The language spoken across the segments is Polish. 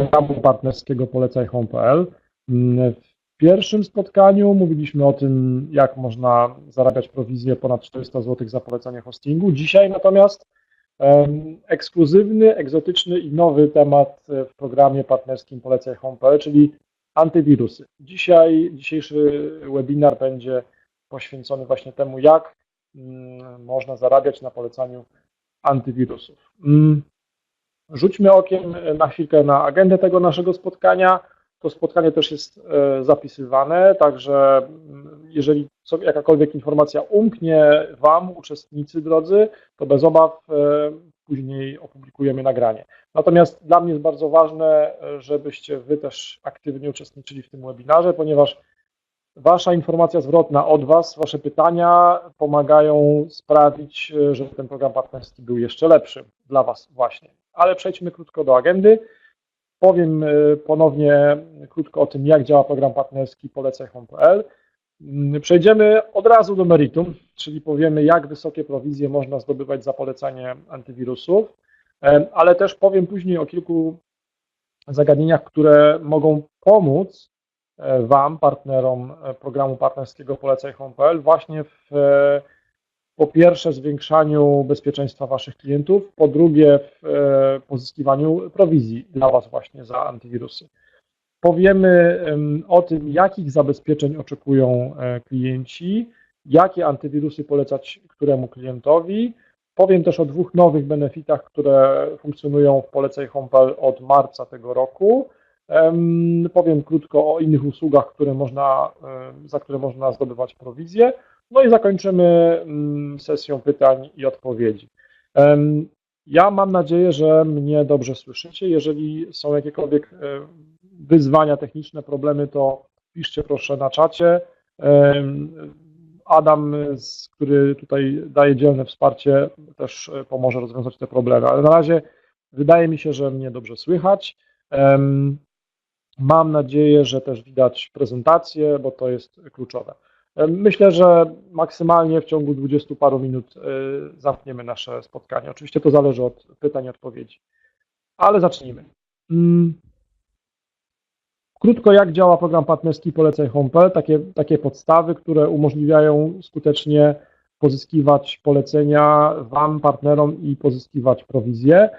programu partnerskiego Polecaj Home.pl. W pierwszym spotkaniu mówiliśmy o tym, jak można zarabiać prowizję ponad 400 zł za polecenie hostingu. Dzisiaj natomiast ekskluzywny, egzotyczny i nowy temat w programie partnerskim Polecaj Home.pl, czyli antywirusy. Dzisiaj, dzisiejszy webinar będzie poświęcony właśnie temu, jak mm, można zarabiać na polecaniu antywirusów. Rzućmy okiem na chwilkę na agendę tego naszego spotkania. To spotkanie też jest e, zapisywane, także mm, jeżeli jakakolwiek informacja umknie Wam, uczestnicy drodzy, to bez obaw e, później opublikujemy nagranie. Natomiast dla mnie jest bardzo ważne, żebyście Wy też aktywnie uczestniczyli w tym webinarze, ponieważ Wasza informacja zwrotna od Was, Wasze pytania pomagają sprawić, że ten program partnerski był jeszcze lepszy dla Was właśnie. Ale przejdźmy krótko do agendy. Powiem e, ponownie krótko o tym, jak działa program partnerski polecaj.pl. Mm, przejdziemy od razu do meritum, czyli powiemy, jak wysokie prowizje można zdobywać za polecanie antywirusów, ale też powiem później o kilku zagadnieniach, które mogą pomóc e, Wam, partnerom e, programu partnerskiego Polecaj Home.pl właśnie w po pierwsze zwiększaniu bezpieczeństwa Waszych klientów, po drugie w e, pozyskiwaniu prowizji dla Was właśnie za antywirusy. Powiemy o tym, jakich zabezpieczeń oczekują e, klienci, jakie antywirusy polecać któremu klientowi. Powiem też o dwóch nowych benefitach, które funkcjonują w Polecaj Home.pl od marca tego roku. Powiem krótko o innych usługach, które można, za które można zdobywać prowizję. No i zakończymy mm, sesją pytań i odpowiedzi. Ja mam nadzieję, że mnie dobrze słyszycie. Jeżeli są jakiekolwiek wyzwania techniczne, problemy, to piszcie proszę na czacie. Adam, który tutaj daje dzielne wsparcie, też e, pomoże rozwiązać te problemy. Ale na razie wydaje mi się, że mnie dobrze słychać. Mam nadzieję, że też widać prezentację, bo to jest kluczowe. Myślę, że maksymalnie w ciągu 20 paru minut e, zamkniemy nasze spotkanie. Oczywiście to zależy od pytań i odpowiedzi. Ale zacznijmy. Mm. Krótko, jak działa program partnerski Polecaj Home.pl, takie, takie podstawy, które umożliwiają skutecznie pozyskiwać polecenia Wam, partnerom i pozyskiwać prowizję.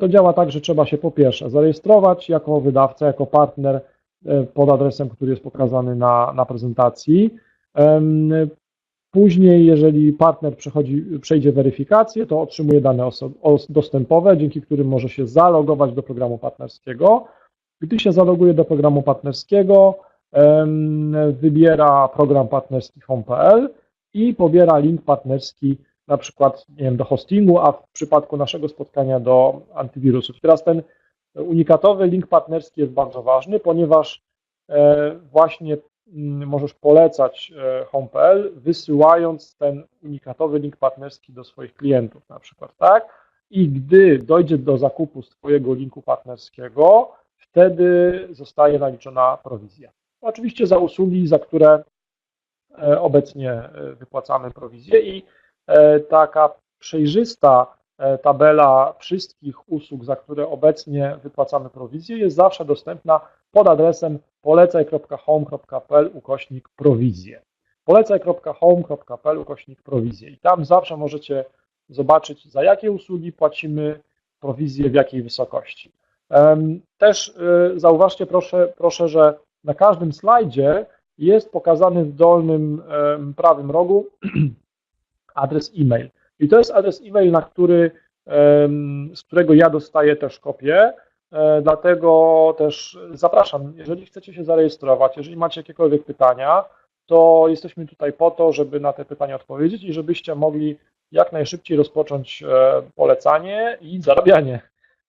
To działa tak, że trzeba się po pierwsze zarejestrować jako wydawca, jako partner e, pod adresem, który jest pokazany na, na prezentacji. Później, jeżeli partner przejdzie weryfikację, to otrzymuje dane dostępowe, dzięki którym może się zalogować do programu partnerskiego. Gdy się zaloguje do programu partnerskiego, wybiera program partnerski home.pl i pobiera link partnerski na przykład nie wiem, do hostingu, a w przypadku naszego spotkania do antywirusów. Teraz ten unikatowy link partnerski jest bardzo ważny, ponieważ e, właśnie możesz polecać e, home.pl, wysyłając ten unikatowy link partnerski do swoich klientów na przykład, tak? I gdy dojdzie do zakupu z Twojego linku partnerskiego, wtedy zostaje naliczona prowizja. Oczywiście za usługi, za które e, obecnie e, wypłacamy prowizję i taka przejrzysta tabela wszystkich usług, za które obecnie wypłacamy prowizję, jest zawsze dostępna pod adresem polecaj.home.pl ukośnik prowizję. polecaj.home.pl ukośnik prowizję i tam zawsze możecie zobaczyć, za jakie usługi płacimy prowizję, w jakiej wysokości. Też y, zauważcie proszę, proszę, że na każdym slajdzie jest pokazany w dolnym prawym rogu adres e-mail. I to jest adres e-mail, na który, z którego ja dostaję też kopię. E, dlatego też zapraszam, jeżeli chcecie się zarejestrować, jeżeli macie jakiekolwiek pytania, to jesteśmy tutaj po to, żeby na te pytania odpowiedzieć i żebyście mogli jak najszybciej rozpocząć e, polecanie i zarabianie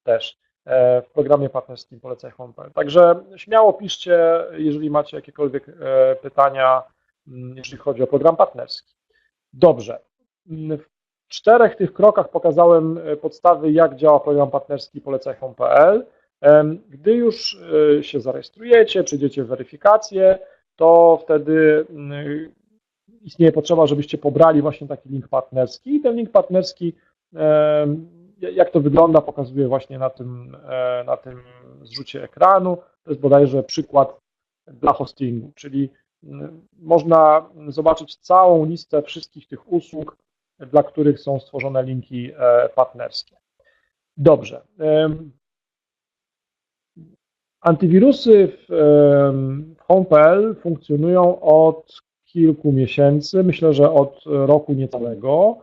też. E, w programie partnerskim Polecaj Home.pl. Także śmiało piszcie, jeżeli macie jakiekolwiek pytania, mm, jeśli chodzi o program partnerski. Dobrze. Mm, czterech tych krokach pokazałem e, podstawy, jak działa program partnerski Polecaj Home.pl. Gdy już się zarejestrujecie, przyjdziecie w weryfikację, to wtedy mm, istnieje potrzeba, żebyście pobrali właśnie taki link partnerski i ten link partnerski jak to wygląda, pokazuję właśnie na tym, e, na tym zrzucie ekranu. To jest bodajże przykład dla hostingu, czyli można zobaczyć całą listę wszystkich tych usług, dla których są stworzone linki partnerskie. Dobrze. Antywirusy w Home.pl funkcjonują od kilku miesięcy, myślę, że od roku niecałego.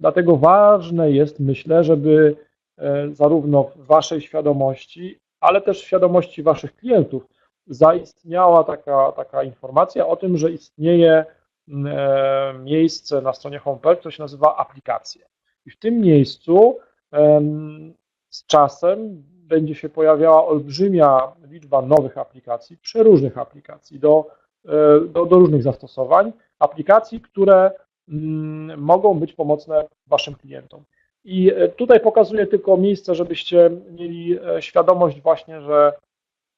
Dlatego ważne jest, myślę, żeby e, zarówno w Waszej świadomości, ale też w świadomości Waszych klientów zaistniała taka, taka informacja o tym, że istnieje e, miejsce na stronie Home.pl, które się nazywa aplikacje. I w tym miejscu z czasem będzie się pojawiała olbrzymia liczba nowych aplikacji, przeróżnych aplikacji do, e, do, do różnych zastosowań, aplikacji, które mm, mogą być pomocne Waszym klientom. I e, tutaj pokazuję tylko miejsce, żebyście mieli e, świadomość właśnie, że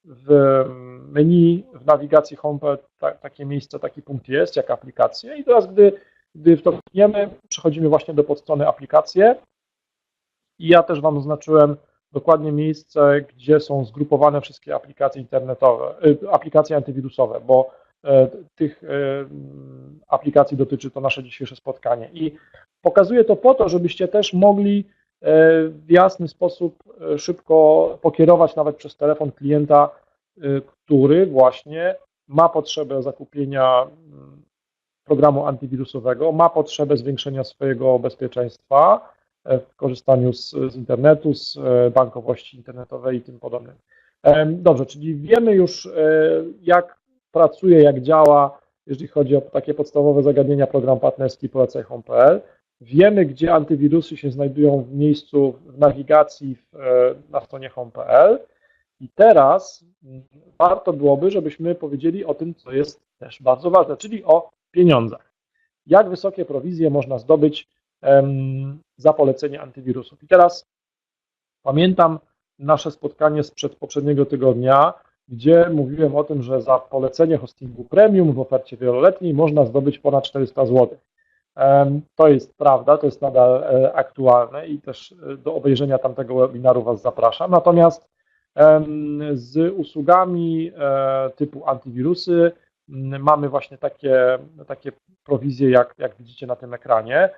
w menu, w nawigacji Home ta, takie miejsce, taki punkt jest, jak aplikacje. I teraz, gdy, gdy w to klikniemy, przechodzimy właśnie do podstrony aplikacje. I ja też Wam oznaczyłem dokładnie miejsce, gdzie są zgrupowane wszystkie aplikacje internetowe, y, aplikacje antywirusowe, bo e, tych e, aplikacji dotyczy to nasze dzisiejsze spotkanie. I pokazuję to po to, żebyście też mogli w jasny sposób szybko pokierować nawet przez telefon klienta, który właśnie ma potrzebę zakupienia mm, programu antywirusowego, ma potrzebę zwiększenia swojego bezpieczeństwa, w korzystaniu z, z internetu, z e, bankowości internetowej i tym podobnym. Dobrze, czyli wiemy już, e, jak pracuje, jak działa, jeżeli chodzi o takie podstawowe zagadnienia, program partnerski polecaj home.pl. Wiemy, gdzie antywirusy się znajdują w miejscu w nawigacji w, e, na stronie home.pl. I teraz warto byłoby, żebyśmy powiedzieli o tym, co jest też bardzo ważne, czyli o pieniądzach. Jak wysokie prowizje można zdobyć za polecenie antywirusów. I teraz pamiętam nasze spotkanie sprzed poprzedniego tygodnia, gdzie mówiłem o tym, że za polecenie hostingu premium w ofercie wieloletniej można zdobyć ponad 400 zł. To jest prawda, to jest nadal e, aktualne i też e, do obejrzenia tamtego webinaru Was zapraszam. Natomiast z usługami e, typu antywirusy mamy właśnie takie, takie prowizje, jak, jak widzicie na tym ekranie.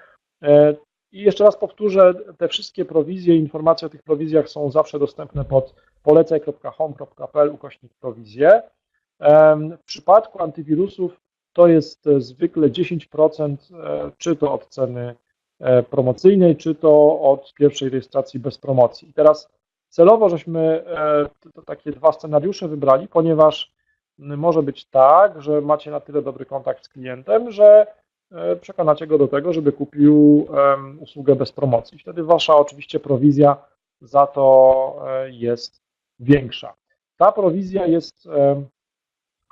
I jeszcze raz powtórzę, te wszystkie prowizje, informacje o tych prowizjach są zawsze dostępne pod polecaj.home.pl ukośnik prowizje. W przypadku antywirusów to jest zwykle 10%, e, czy to od ceny e, promocyjnej, czy to od pierwszej rejestracji bez promocji. I teraz celowo żeśmy takie dwa scenariusze wybrali, ponieważ może być tak, że macie na tyle dobry kontakt z klientem, że E, przekonacie go do tego, żeby kupił usługę bez promocji. Wtedy wasza oczywiście prowizja za to e, jest większa. Ta prowizja jest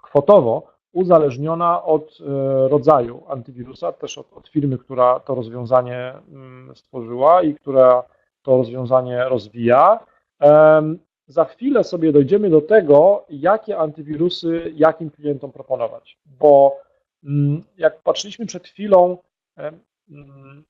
kwotowo uzależniona od e, rodzaju antywirusa, też od, od firmy, która to rozwiązanie mm, stworzyła i która to rozwiązanie rozwija. Za chwilę sobie dojdziemy do tego, jakie antywirusy jakim klientom proponować, bo Mm, jak patrzyliśmy przed chwilą, mm,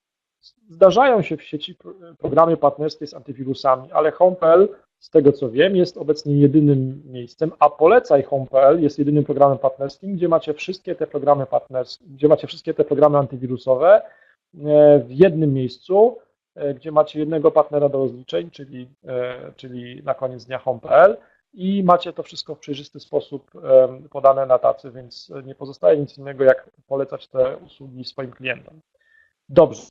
zdarzają się w sieci programy partnerskie z antywirusami, ale Home.pl, z tego co wiem, jest obecnie jedynym miejscem, a polecaj Home.pl jest jedynym programem partnerskim, gdzie macie wszystkie te programy partnerskie, gdzie macie wszystkie te programy antywirusowe e, w jednym miejscu, e, gdzie macie jednego partnera do rozliczeń, czyli, e, czyli na koniec dnia Home.pl i macie to wszystko w przejrzysty sposób podane na tacy, więc nie pozostaje nic innego, jak polecać te usługi swoim klientom. Dobrze.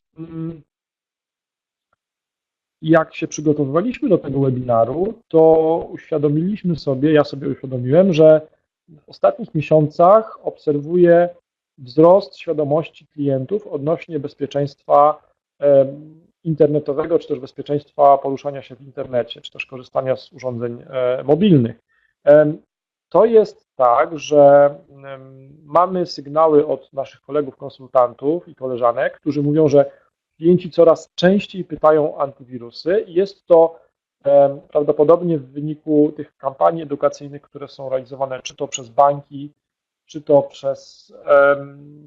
Jak się przygotowywaliśmy do tego webinaru, to uświadomiliśmy sobie, ja sobie uświadomiłem, że w ostatnich miesiącach obserwuję wzrost świadomości klientów odnośnie bezpieczeństwa internetowego, czy też bezpieczeństwa poruszania się w internecie, czy też korzystania z urządzeń e, mobilnych. To jest tak, że mamy sygnały od naszych kolegów konsultantów i koleżanek, którzy mówią, że klienci coraz częściej pytają o antywirusy. Jest to prawdopodobnie w wyniku tych kampanii edukacyjnych, które są realizowane czy to przez banki, czy to przez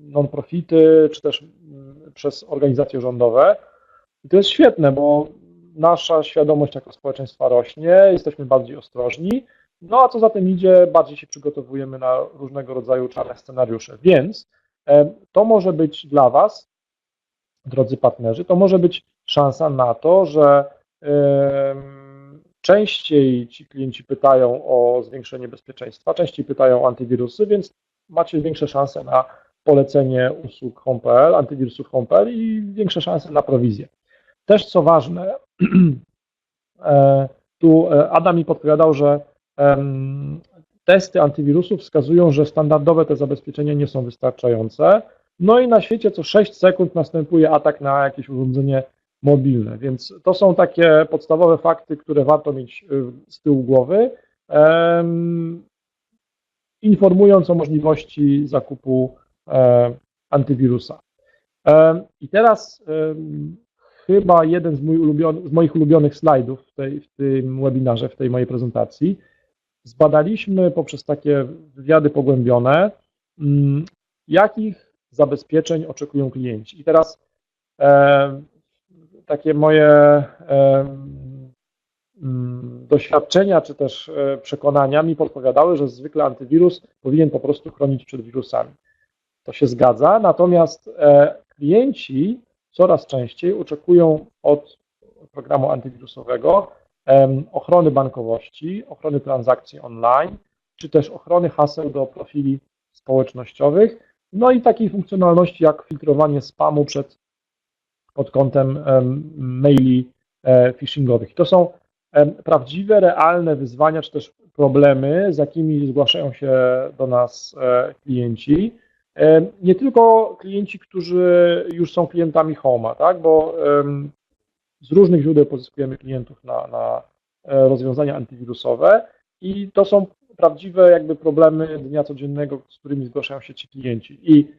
non-profity, czy też mm, przez organizacje rządowe, i to jest świetne, bo nasza świadomość jako społeczeństwa rośnie, jesteśmy bardziej ostrożni, no a co za tym idzie, bardziej się przygotowujemy na różnego rodzaju czarne scenariusze. Więc to może być dla Was, drodzy partnerzy, to może być szansa na to, że częściej ci klienci pytają o zwiększenie bezpieczeństwa, częściej pytają o antywirusy, więc macie większe szanse na polecenie usług Home.pl, antywirusów Home.pl i większe szanse na prowizję. Też co ważne, e, tu e, Adam mi podpowiadał, że testy antywirusów wskazują, że standardowe te zabezpieczenia nie są wystarczające. No i na świecie co 6 sekund następuje atak na jakieś urządzenie mobilne, więc to są takie podstawowe fakty, które warto mieć y, z tyłu głowy, informując o możliwości zakupu e, antywirusa. I teraz chyba jeden z, mój z moich ulubionych slajdów w, tej, w tym webinarze, w tej mojej prezentacji, zbadaliśmy poprzez takie wywiady pogłębione, mm, jakich zabezpieczeń oczekują klienci. I teraz e, takie moje e, mm, doświadczenia czy też e, przekonania mi podpowiadały, że zwykle antywirus powinien po prostu chronić przed wirusami. To się zgadza, natomiast e, klienci coraz częściej oczekują od programu antywirusowego ochrony bankowości, ochrony transakcji online, czy też ochrony haseł do profili społecznościowych, no i takiej funkcjonalności jak filtrowanie spamu przed, pod kątem maili e, phishingowych. To są prawdziwe, realne wyzwania, czy też problemy, z jakimi zgłaszają się do nas e, klienci. Nie tylko klienci, którzy już są klientami Homa, tak? bo z różnych źródeł pozyskujemy klientów na, na e, rozwiązania antywirusowe i to są prawdziwe jakby problemy dnia codziennego, z którymi zgłaszają się ci klienci. I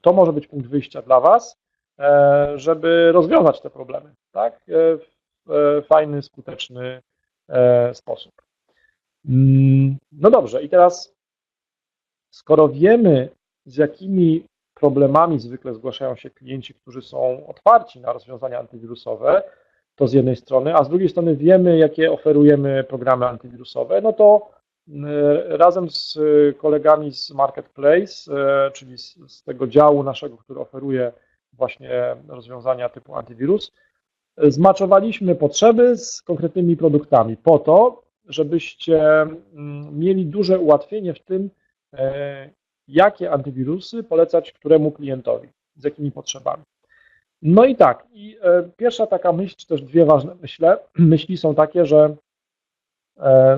to może być punkt wyjścia dla Was, e, żeby rozwiązać te problemy tak? E, w fajny, skuteczny sposób. Mm, no dobrze, i teraz skoro wiemy, z jakimi problemami zwykle zgłaszają się klienci, którzy są otwarci na rozwiązania antywirusowe, to z jednej strony, a z drugiej strony wiemy, jakie oferujemy programy antywirusowe, no to razem z kolegami z Marketplace, e, czyli z, tego działu naszego, który oferuje właśnie rozwiązania typu antywirus, zmaczowaliśmy potrzeby z konkretnymi produktami po to, żebyście mieli duże ułatwienie w tym, e, jakie antywirusy polecać któremu klientowi, z jakimi potrzebami. No i tak, i e, pierwsza taka myśl, czy też dwie ważne myśle, myśli są takie, że e,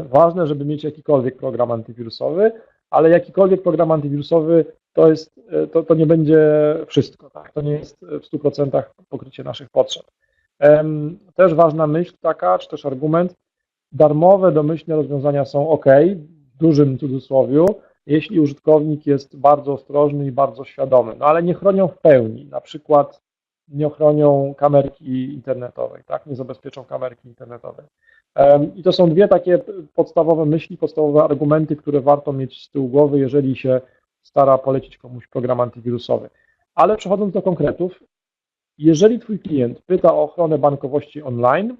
ważne, żeby mieć jakikolwiek program antywirusowy, ale jakikolwiek program antywirusowy to, jest, e, to, to nie będzie wszystko, tak? to nie jest w 100% pokrycie naszych potrzeb. Też ważna myśl taka, czy też argument, darmowe domyślne rozwiązania są ok, w dużym cudzysłowiu, jeśli użytkownik jest bardzo ostrożny i bardzo świadomy, no ale nie chronią w pełni, na przykład nie ochronią kamerki internetowej, tak? nie zabezpieczą kamerki internetowej. I to są dwie takie podstawowe myśli, podstawowe argumenty, które warto mieć z tyłu głowy, jeżeli się stara polecić komuś program antywirusowy. Ale przechodząc do konkretów, jeżeli Twój klient pyta o ochronę bankowości online,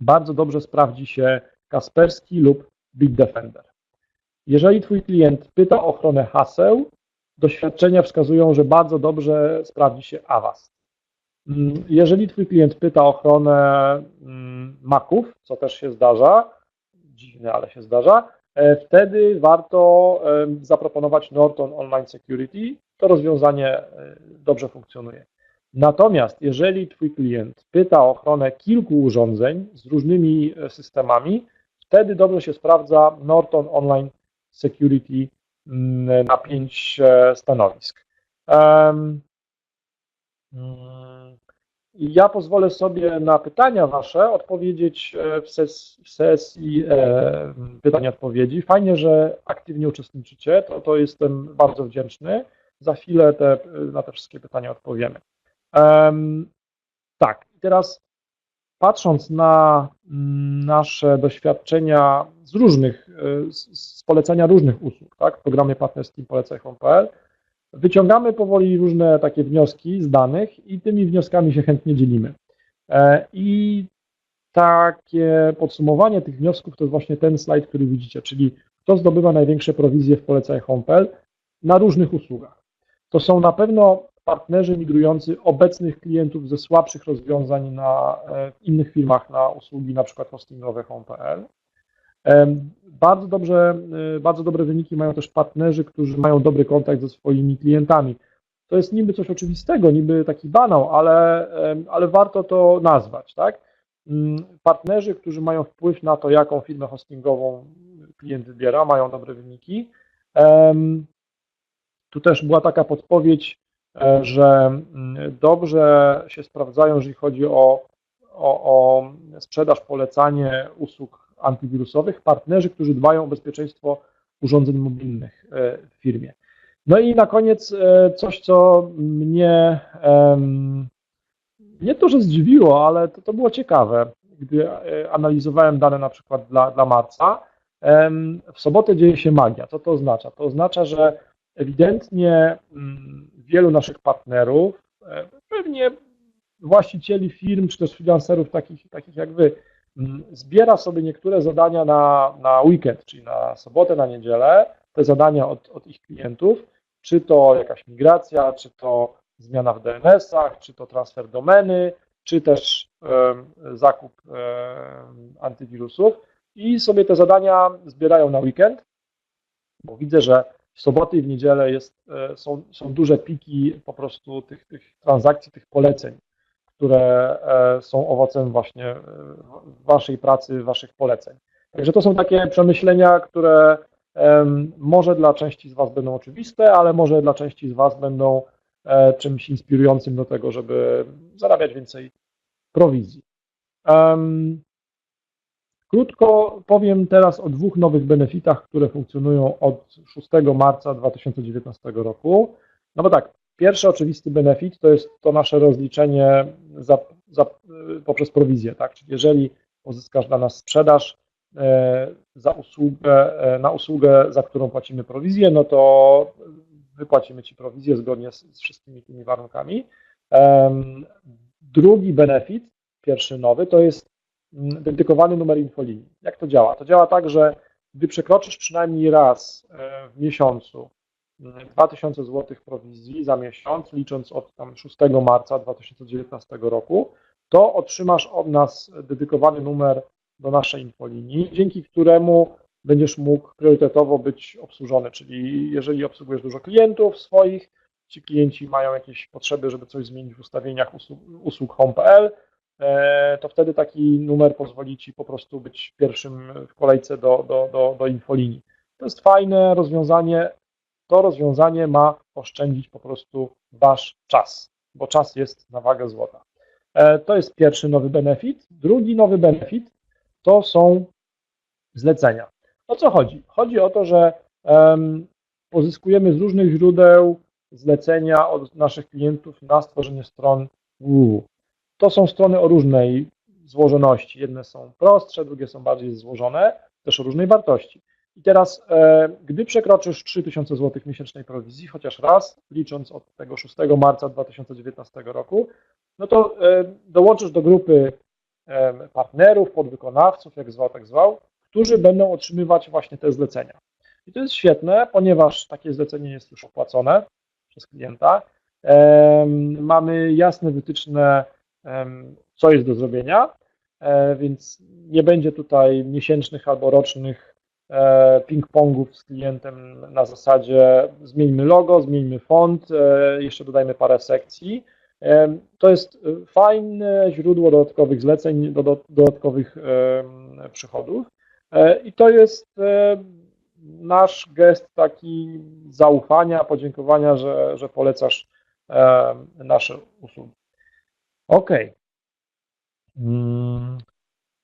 bardzo dobrze sprawdzi się Kasperski lub Bitdefender. Jeżeli Twój klient pyta o ochronę haseł, doświadczenia wskazują, że bardzo dobrze sprawdzi się Avast. Mm, jeżeli Twój klient pyta o ochronę mm, Maców, co też się zdarza, dziwne, ale się zdarza, e, wtedy warto zaproponować Norton Online Security. To rozwiązanie e, dobrze funkcjonuje. Natomiast jeżeli Twój klient pyta o ochronę kilku urządzeń z różnymi e, systemami, wtedy dobrze się sprawdza Norton Online Security Mm, na pięć stanowisk. Mm, ja pozwolę sobie na pytania Wasze odpowiedzieć e, w sesji, w sesji e, pytań-odpowiedzi. Fajnie, że aktywnie uczestniczycie, to, to jestem bardzo wdzięczny. Za chwilę te, na te wszystkie pytania odpowiemy. tak, teraz patrząc na mm, nasze doświadczenia z różnych, e, z polecenia różnych usług, tak, w programie partnerskim polecaj.pl, wyciągamy powoli różne takie wnioski z danych i tymi wnioskami się chętnie dzielimy. E, I takie podsumowanie tych wniosków to jest właśnie ten slajd, który widzicie, czyli kto zdobywa największe prowizje w poleceniach Hompel na różnych usługach. To są na pewno partnerzy migrujący obecnych klientów ze słabszych rozwiązań na e, innych firmach na usługi na przykład hostingowe home.pl. Bardzo dobrze, e, bardzo dobre wyniki mają też partnerzy, którzy mają dobry kontakt ze swoimi klientami. To jest niby coś oczywistego, niby taki banał, ale, ale warto to nazwać, tak? Mm, partnerzy, którzy mają wpływ na to, jaką firmę hostingową klient wybiera, mają dobre wyniki. Tu też była taka podpowiedź, e, że mm, dobrze się sprawdzają, jeżeli chodzi o, o, o sprzedaż, polecanie usług antywirusowych, partnerzy, którzy dbają o bezpieczeństwo urządzeń mobilnych e, w firmie. No i na koniec e, coś, co mnie nie to, że zdziwiło, ale to, to było ciekawe, gdy analizowałem dane na przykład dla, dla marca. W sobotę dzieje się magia. Co to oznacza? To oznacza, że ewidentnie mm, wielu naszych partnerów, e, pewnie właścicieli firm czy też freelancerów takich, takich jak wy, zbiera sobie niektóre zadania na, na weekend, czyli na sobotę, na niedzielę, te zadania od, od ich klientów, czy to jakaś migracja, czy to zmiana w DNS-ach, czy to transfer domeny, czy też zakup antywirusów. I sobie te zadania zbierają na weekend, bo widzę, że w soboty i w niedzielę jest, e, są, są duże piki po prostu tych, tych transakcji, tych poleceń, które e, są owocem właśnie e, waszej pracy, waszych poleceń. Także to są takie przemyślenia, które może dla części z Was będą oczywiste, ale może dla części z Was będą czymś inspirującym do tego, żeby zarabiać więcej prowizji. Krótko powiem teraz o dwóch nowych benefitach, które funkcjonują od 6 marca 2019 roku. No bo tak, pierwszy oczywisty benefit to jest to nasze rozliczenie za, za, poprzez prowizję, tak? Czyli jeżeli pozyskasz dla nas sprzedaż e, za usługę, e, na usługę, za którą płacimy prowizję, no to wypłacimy Ci prowizję zgodnie z, z wszystkimi tymi warunkami. Drugi benefit, pierwszy nowy, to jest Mm, dedykowany numer infolinii. Jak to działa? To działa tak, że gdy przekroczysz przynajmniej raz e, w miesiącu 2000 mm, zł prowizji za miesiąc, licząc od tam 6 marca 2019 roku, to otrzymasz od nas dedykowany numer do naszej infolinii, dzięki któremu będziesz mógł priorytetowo być obsłużony, czyli jeżeli obsługujesz dużo klientów swoich, ci klienci mają jakieś potrzeby, żeby coś zmienić w ustawieniach usług, usług home.pl, E, to wtedy taki numer pozwoli Ci po prostu być pierwszym w kolejce do, do, do, do infolinii. To jest fajne rozwiązanie. To rozwiązanie ma oszczędzić po prostu Wasz czas, bo czas jest na wagę złota. E, to jest pierwszy nowy benefit. Drugi nowy benefit to są zlecenia. O co chodzi? Chodzi o to, że um, pozyskujemy z różnych źródeł zlecenia od naszych klientów na stworzenie stron www. To są strony o różnej złożoności. Jedne są prostsze, drugie są bardziej złożone, też o różnej wartości. I teraz, e, gdy przekroczysz 3000 zł miesięcznej prowizji, chociaż raz, licząc od tego 6 marca 2019 roku, no to e, dołączysz do grupy e, partnerów, podwykonawców, jak zwał, tak zwał, którzy będą otrzymywać właśnie te zlecenia. I to jest świetne, ponieważ takie zlecenie jest już opłacone przez klienta. Mamy jasne wytyczne co jest do zrobienia, więc nie będzie tutaj miesięcznych albo rocznych ping-pongów z klientem na zasadzie zmieńmy logo, zmieńmy font, e, jeszcze dodajmy parę sekcji. To jest fajne źródło dodatkowych zleceń, dodatkowych przychodów i to jest nasz gest taki zaufania, podziękowania, że, że polecasz nasze usługi. Ok. Mm,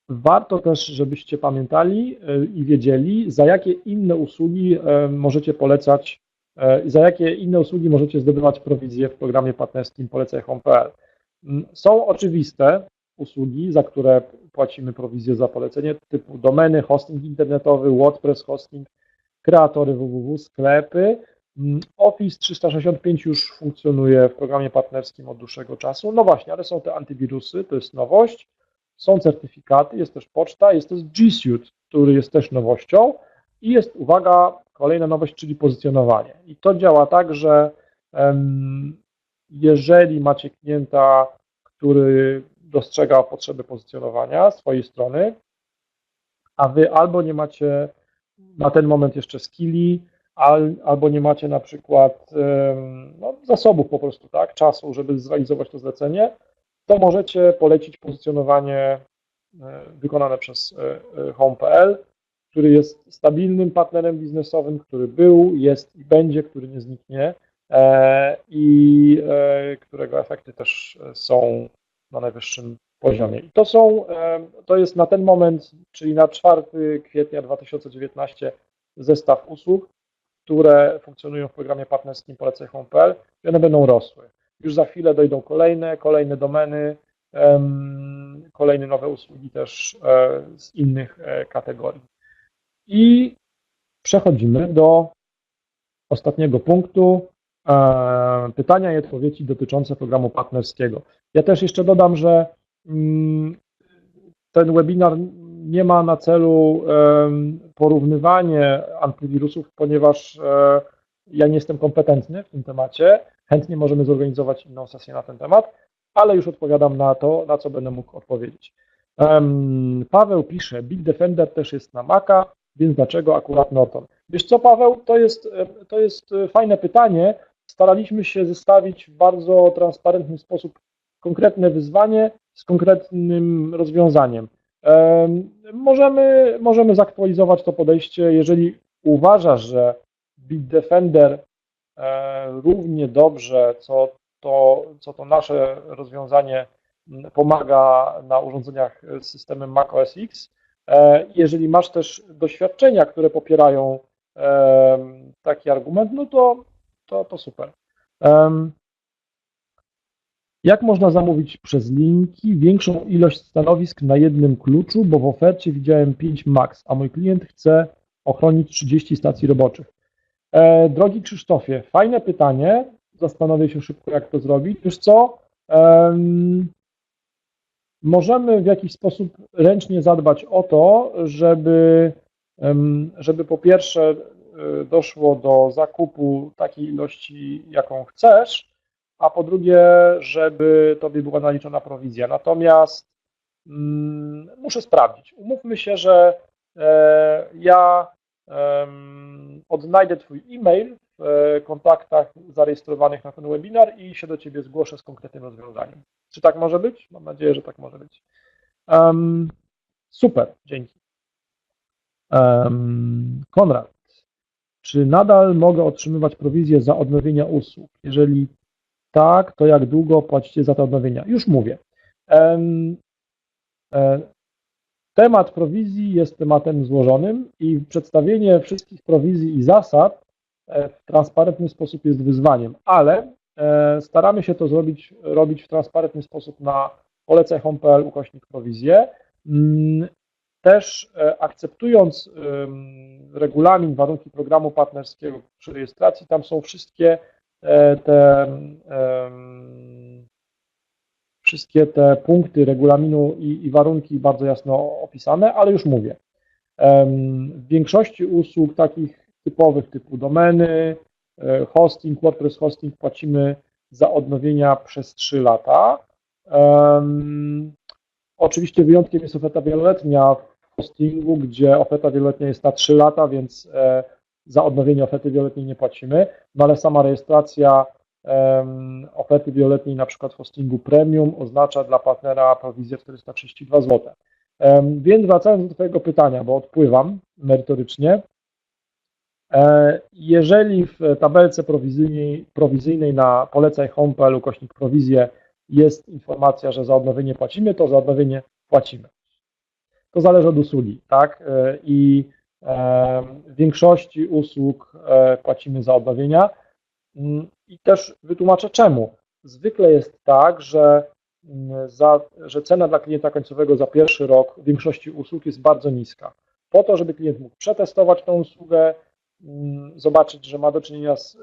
warto też, żebyście pamiętali e, i wiedzieli, za jakie inne usługi e, możecie polecać, e, za jakie inne usługi możecie zdobywać prowizję w programie partnerskim polecaj.pl. Mm, są oczywiste usługi, za które płacimy prowizję za polecenie, typu domeny, hosting internetowy, WordPress hosting, kreatory www, sklepy, Mm, Office 365 już funkcjonuje w programie partnerskim od dłuższego czasu. No właśnie, ale są te antywirusy, to jest nowość. Są certyfikaty, jest też poczta, jest też G Suite, który jest też nowością i jest, uwaga, kolejna nowość, czyli pozycjonowanie. I to działa tak, że jeżeli macie klienta, który dostrzega potrzeby pozycjonowania swojej strony, a wy albo nie macie na ten moment jeszcze skilli, albo nie macie na przykład no, zasobów po prostu, tak, czasu, żeby zrealizować to zlecenie, to możecie polecić pozycjonowanie e, wykonane przez e, e, Home.pl, który jest stabilnym partnerem biznesowym, który był, jest i będzie, który nie zniknie i którego efekty też są na najwyższym poziomie. I to są, to jest na ten moment, czyli na 4 kwietnia 2019 zestaw usług, które funkcjonują w programie partnerskim Polecaj Home.pl i one będą rosły. Już za chwilę dojdą kolejne, kolejne domeny, kolejne nowe usługi też e, z innych e, kategorii. I przechodzimy do ostatniego punktu, e, pytania i odpowiedzi dotyczące programu partnerskiego. Ja też jeszcze dodam, że mm, ten webinar nie ma na celu porównywanie antywirusów, ponieważ ja nie jestem kompetentny w tym temacie. Chętnie możemy zorganizować inną sesję na ten temat, ale już odpowiadam na to, na co będę mógł odpowiedzieć. Paweł pisze, Big Defender też jest na Maca, więc dlaczego akurat Norton? Wiesz co, Paweł, to jest, to jest fajne pytanie. Staraliśmy się zestawić w bardzo transparentny sposób konkretne wyzwanie z konkretnym rozwiązaniem. Możemy, możemy zaktualizować to podejście, jeżeli uważasz, że Bitdefender e, równie dobrze, co to, co to nasze rozwiązanie pomaga na urządzeniach z systemem Mac OS X. E, jeżeli masz też doświadczenia, które popierają e, taki argument, no to, to, to super. Jak można zamówić przez linki większą ilość stanowisk na jednym kluczu, bo w ofercie widziałem 5 max, a mój klient chce ochronić 30 stacji roboczych. E, drogi Krzysztofie, fajne pytanie. Zastanowię się szybko, jak to zrobić. Wiesz co? możemy w jakiś sposób ręcznie zadbać o to, żeby, żeby po pierwsze e, doszło do zakupu takiej ilości, jaką chcesz, a po drugie, żeby tobie była naliczona prowizja. Natomiast mm, muszę sprawdzić. Umówmy się, że e, ja odnajdę Twój e-mail w e, kontaktach zarejestrowanych na ten webinar i się do Ciebie zgłoszę z konkretnym rozwiązaniem. Czy tak może być? Mam nadzieję, że tak może być. Um, super, dzięki. Um, Konrad, czy nadal mogę otrzymywać prowizję za odnowienia usług? Jeżeli tak, to jak długo płacicie za te odnowienia? Już mówię. Um, Temat prowizji jest tematem złożonym i przedstawienie wszystkich prowizji i zasad e, w transparentny sposób jest wyzwaniem, ale e, staramy się to zrobić robić w transparentny sposób na polecaj.pl ukośnik prowizję. Mm, też e, akceptując regulamin, warunki programu partnerskiego przy rejestracji, tam są wszystkie te wszystkie te punkty regulaminu i, i warunki bardzo jasno opisane, ale już mówię. W większości usług takich typowych typu domeny, e, hosting, WordPress hosting płacimy za odnowienia przez 3 lata. Oczywiście wyjątkiem jest oferta wieloletnia w hostingu, gdzie oferta wieloletnia jest na 3 lata, więc e, za odnowienie oferty wieloletniej nie płacimy, no ale sama rejestracja oferty wieloletniej na przykład hostingu premium oznacza dla partnera prowizję 432 zł. Więc wracając do Twojego pytania, bo odpływam merytorycznie, e, jeżeli w tabelce prowizyjnej, prowizyjnej na polecaj home.pl ukośnik prowizję jest informacja, że za odnowienie płacimy, to za odnowienie płacimy. To zależy od usługi, tak? E, I w większości usług e, płacimy za odnowienia. Mm, I też wytłumaczę czemu. Zwykle jest tak, że, mm, za, że cena dla klienta końcowego za pierwszy rok większości usług jest bardzo niska. Po to, żeby klient mógł przetestować tą usługę, mm, zobaczyć, że ma do czynienia z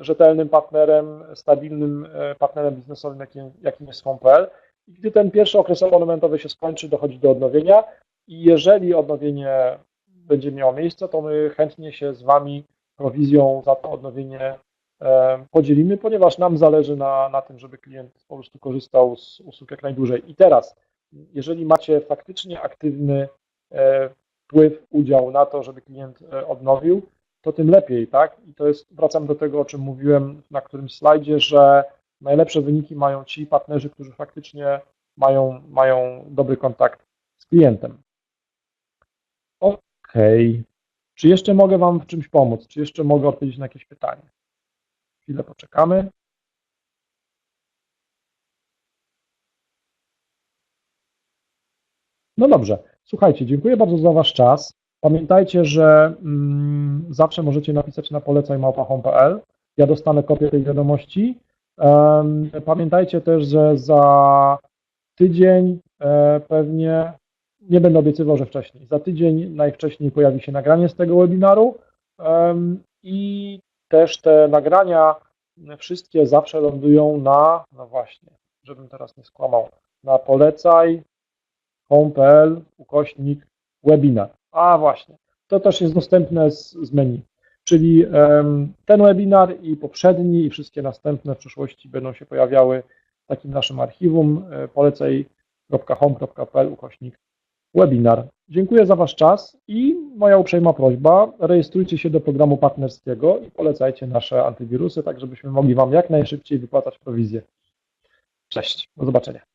rzetelnym partnerem, stabilnym e, partnerem biznesowym, jakim, jakim jest Home.pl I gdy ten pierwszy okres abonamentowy się skończy, dochodzi do odnowienia i jeżeli odnowienie będzie miało miejsce, to my chętnie się z Wami prowizją za to odnowienie podzielimy, ponieważ nam zależy na, na tym, żeby klient po prostu korzystał z usług jak najdłużej. I teraz, jeżeli macie faktycznie aktywny e, wpływ, udział na to, żeby klient e, odnowił, to tym lepiej, tak? I to jest, wracam do tego, o czym mówiłem na którymś slajdzie, że najlepsze wyniki mają ci partnerzy, którzy faktycznie mają, mają dobry kontakt z klientem. OK. Czy jeszcze mogę Wam w czymś pomóc? Czy jeszcze mogę odpowiedzieć na jakieś pytanie? Chwilę poczekamy. No dobrze. Słuchajcie, dziękuję bardzo za Wasz czas. Pamiętajcie, że mm, zawsze możecie napisać na polecajmałpa.pl. Ja dostanę kopię tej wiadomości. Pamiętajcie też, że za tydzień e, pewnie, nie będę obiecywał, że wcześniej, za tydzień najwcześniej pojawi się nagranie z tego webinaru i też te nagrania wszystkie zawsze lądują na, no właśnie, żebym teraz nie skłamał, na polecaj home.pl ukośnik webinar. A właśnie, to też jest dostępne z, z menu. Czyli em, ten webinar i poprzedni i wszystkie następne w przyszłości będą się pojawiały w takim naszym archiwum e, polecaj.home.pl ukośnik webinar. Dziękuję za Wasz czas i moja uprzejma prośba, rejestrujcie się do programu partnerskiego i polecajcie nasze antywirusy, tak żebyśmy mogli Wam jak najszybciej wypłacać prowizję. Cześć, do zobaczenia.